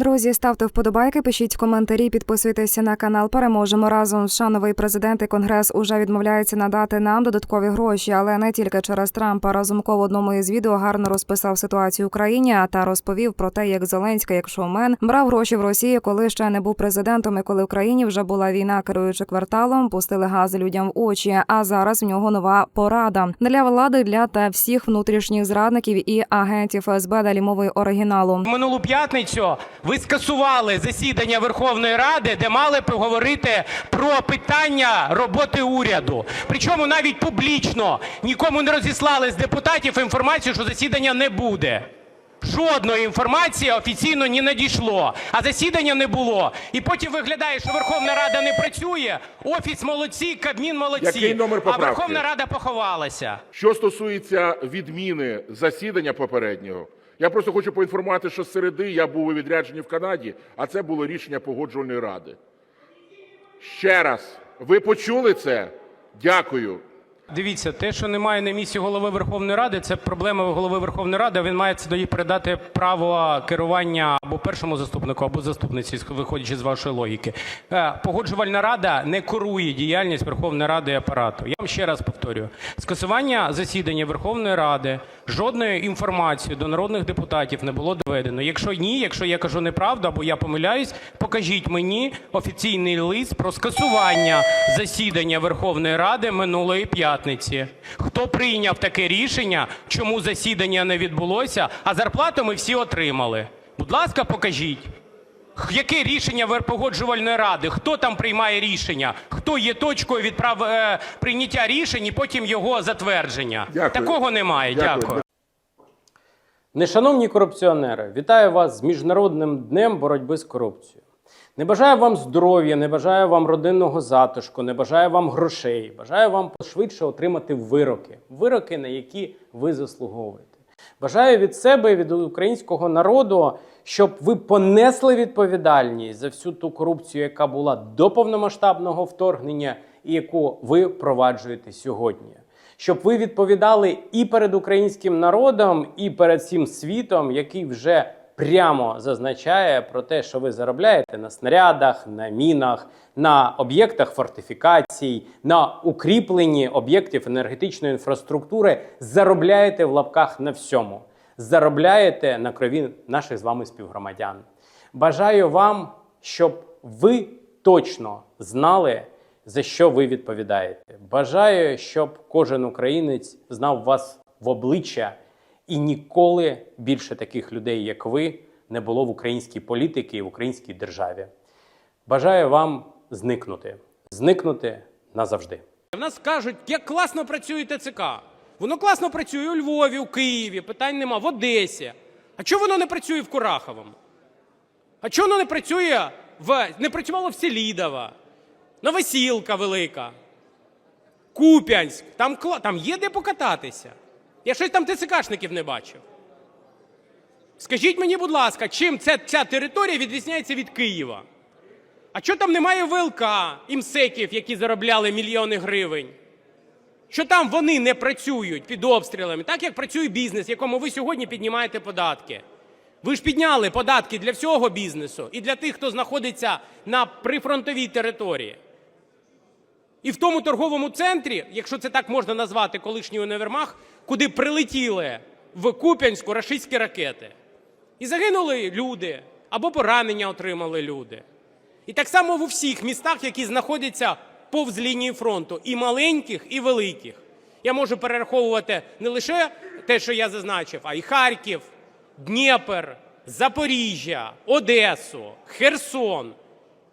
Друзі, ставте вподобайки, пишіть коментарі, підписуйтеся на канал. Переможемо разом. США новий президент і конгрес уже відмовляється надати нам додаткові гроші, але не тільки через Трампа. Разумков в одному із відео гарно розписав ситуацію в Україні та розповів про те, як Зеленський, як шоумен, брав гроші в Росії, коли ще не був президентом, і коли в країні вже була війна, керуючи кварталом, пустили газ людям в очі. А зараз в нього нова порада для влади для та всіх внутрішніх зрадників і агентів ФСБ. Далі мовою оригіналу. Минулу п'ятницю ви скасували засідання Верховної Ради, де мали поговорити про питання роботи уряду. Причому навіть публічно нікому не розіслали з депутатів інформацію, що засідання не буде. Жодної інформації офіційно не надійшло, а засідання не було. І потім виглядає, що Верховна Рада не працює, Офіс молодці, Кабмін молодці, Який номер а? Верховна Рада поховалася. Що стосується відміни засідання попереднього, я просто хочу поінформувати, що з середи я був у відрядженні в Канаді, а це було рішення погоджувальної ради. Ще раз, ви почули це? Дякую. Дивіться, те, що немає на місці голови Верховної Ради, це проблема голови Верховної Ради. Він має тоді передати право керування або першому заступнику, або заступниці, виходячи з вашої логіки. Е, Погоджувальна рада не керує діяльність Верховної Ради і апарату. Я вам ще раз повторюю: скасування засідання Верховної Ради жодної інформації до народних депутатів не було доведено. Якщо ні, якщо я кажу неправду або я помиляюсь, покажіть мені офіційний лист про скасування засідання Верховної Ради минулої п'ятниці. Хто прийняв таке рішення, чому засідання не відбулося, а зарплату ми всі отримали? Будь ласка, покажіть. Яке рішення погоджувальної ради? Хто там приймає рішення? Хто є точкою від е, прийняття рішень і потім його затвердження? Дякую. Такого немає. Дякую. Дякую. Нешановні корупціонери, вітаю вас з Міжнародним днем боротьби з корупцією. Не бажаю вам здоров'я, не бажаю вам родинного затишку, не бажаю вам грошей. Бажаю вам пошвидше отримати вироки, вироки, на які ви заслуговуєте. Бажаю від себе від українського народу, щоб ви понесли відповідальність за всю ту корупцію, яка була до повномасштабного вторгнення, і яку ви проваджуєте сьогодні. Щоб ви відповідали і перед українським народом, і перед всім світом, який вже прямо зазначає про те, що ви заробляєте на снарядах, на мінах, на об'єктах фортифікацій, на укріпленні об'єктів енергетичної інфраструктури, заробляєте в лапках на всьому. Заробляєте на крові наших з вами співгромадян. Бажаю вам, щоб ви точно знали, за що ви відповідаєте. Бажаю, щоб кожен українець знав вас в обличчя і ніколи більше таких людей, як ви, не було в українській політиці і в українській державі. Бажаю вам зникнути, зникнути назавжди. В нас кажуть, як класно працює ТЦК. Воно класно працює у Львові, у Києві, питань нема, в Одесі. А чого воно не працює в Кураховому? А чого воно не працює в не працювало в Селідово, Новосілка велика, Куп'янськ. Там, там є де покататися. Я щось там ТЦКшників не бачив. Скажіть мені, будь ласка, чим ця, ця територія відрізняється від Києва? А чого там немає ВЛК, імсеків, які заробляли мільйони гривень? Що там вони не працюють під обстрілами, так як працює бізнес, якому ви сьогодні піднімаєте податки? Ви ж підняли податки для всього бізнесу і для тих, хто знаходиться на прифронтовій території. І в тому торговому центрі, якщо це так можна назвати, колишній універмаг, куди прилетіли в Куп'янську рашистські ракети. І загинули люди або поранення отримали люди. І так само в усіх містах, які знаходяться повз лінії фронту, і маленьких, і великих. Я можу перераховувати не лише те, що я зазначив, а й Харків, Дніпр, Запоріжжя, Одесу, Херсон.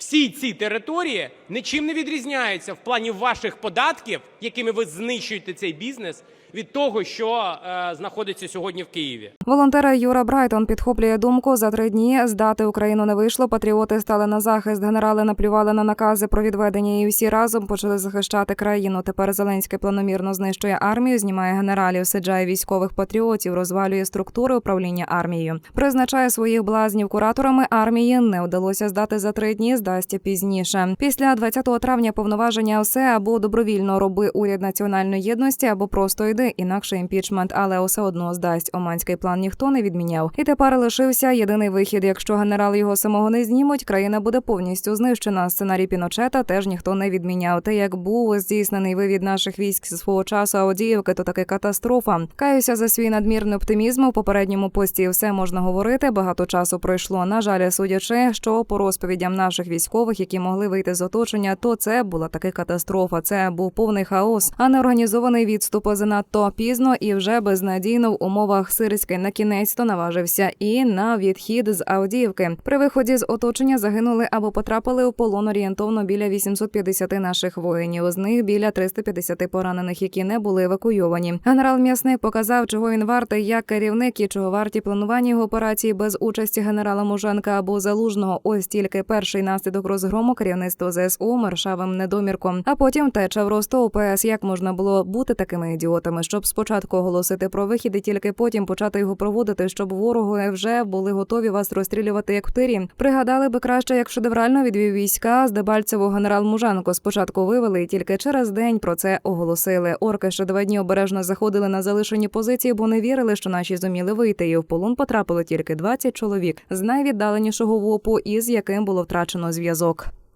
Всі ці території нічим не відрізняються в плані ваших податків, якими ви знищуєте цей бізнес, від того, що е, знаходиться сьогодні в Києві. Волонтер Юра Брайтон підхоплює думку за три дні здати Україну не вийшло. Патріоти стали на захист. Генерали наплювали на накази про відведення, і всі разом почали захищати країну. Тепер Зеленський планомірно знищує армію, знімає генералів, саджає військових патріотів, розвалює структури управління армією. Призначає своїх блазнів кураторами армії. Не вдалося здати за три дні. Дасть пізніше. Після 20 травня повноваження ОСЕ або добровільно роби уряд національної єдності, або просто йди, інакше імпічмент, але все одно здасть. Оманський план ніхто не відміняв. І тепер лишився єдиний вихід. Якщо генерал його самого не знімуть, країна буде повністю знищена. Сценарій Піночета теж ніхто не відміняв. Те, як був здійснений вивід наших військ з свого часу Авдіївки, то таки катастрофа. Каюся за свій надмірний оптимізм у попередньому пості. Все можна говорити. Багато часу пройшло. На жаль, судячи, що по розповідям наших військових, які могли вийти з оточення, то це була таки катастрофа. Це був повний хаос, а не організований відступ занадто пізно і вже безнадійно в умовах Сирський на кінець то наважився і на відхід з Авдіївки. При виході з оточення загинули або потрапили у полон орієнтовно біля 850 наших воїнів. З них біля 350 поранених, які не були евакуйовані. Генерал М'ясник показав, чого він вартий як керівник і чого варті планування його операції без участі генерала Муженка або Залужного. Ось тільки перший наслідок розгрому керівництва ЗСУ мершавим недомірком. А потім теча в росту ОПС. Як можна було бути такими ідіотами, щоб спочатку оголосити про вихід і тільки потім почати його проводити, щоб вороги вже були готові вас розстрілювати як в тирі. Пригадали би краще, як шедеврально відвів війська з Дебальцево генерал Муженко. Спочатку вивели і тільки через день про це оголосили. Орки ще два дні обережно заходили на залишені позиції, бо не вірили, що наші зуміли вийти. І в полон потрапило тільки 20 чоловік з найвіддаленішого ВОПу, із яким було втрачено зв'язок.